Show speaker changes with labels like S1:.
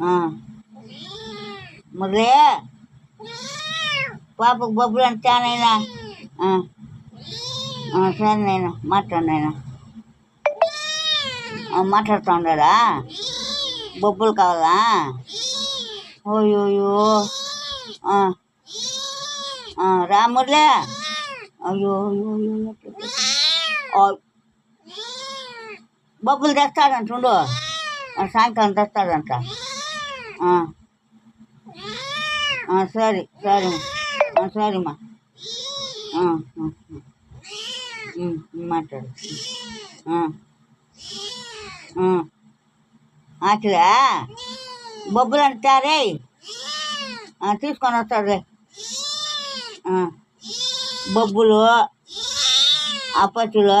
S1: ఆ. మురళి పాపకు బొబ్బులు అంటే నైనా సరే నేను మాట్లాడు నేను మాట్లాడుతూ ఉన్నాడా? బొబ్బులు కావాలా? ఓయోయో రా మురళి. అయ్యో బొబ్బులు తెస్తాడంటుండు సాయంకాలం తెస్తాడంట. సరే సరే. సరేమ్మా మాట్లాడు. ఆ. బొబ్బులు అంటారే తీసుకొని వస్తాడులే ఆ. బొబ్బులు అప్పచ్చులు